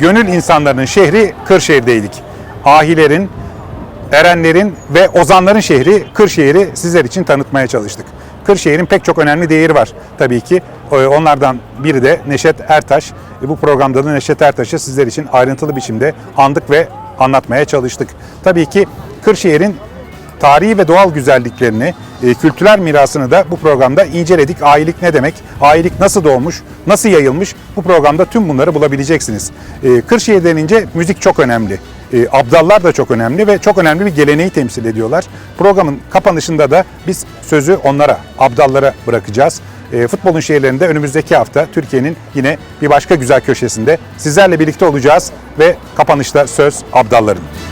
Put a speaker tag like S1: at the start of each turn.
S1: gönül insanların şehri Kırşehir'deydik. Ahilerin, erenlerin ve ozanların şehri Kırşehir'i sizler için tanıtmaya çalıştık. Kırşehir'in pek çok önemli değeri var tabii ki. Ee, Onlardan biri de Neşet Ertaş. E, Bu programda da Neşet Ertaş'ı sizler için ayrıntılı biçimde andık ve anlatmaya çalıştık. Tabii ki Kırşehir'in tarihi ve doğal güzelliklerini, e, kültürel mirasını da bu programda inceledik. Ailelik ne demek? Ailelik nasıl doğmuş? Nasıl yayılmış? Bu programda tüm bunları bulabileceksiniz. E, Kırşehir denince müzik çok önemli. E, Abdallar da çok önemli ve çok önemli bir geleneği temsil ediyorlar. Programın kapanışında da biz sözü onlara, Abdallara bırakacağız. Futbolun şehirlerinde önümüzdeki hafta Türkiye'nin yine bir başka güzel köşesinde sizlerle birlikte olacağız ve kapanışta söz Abdalların.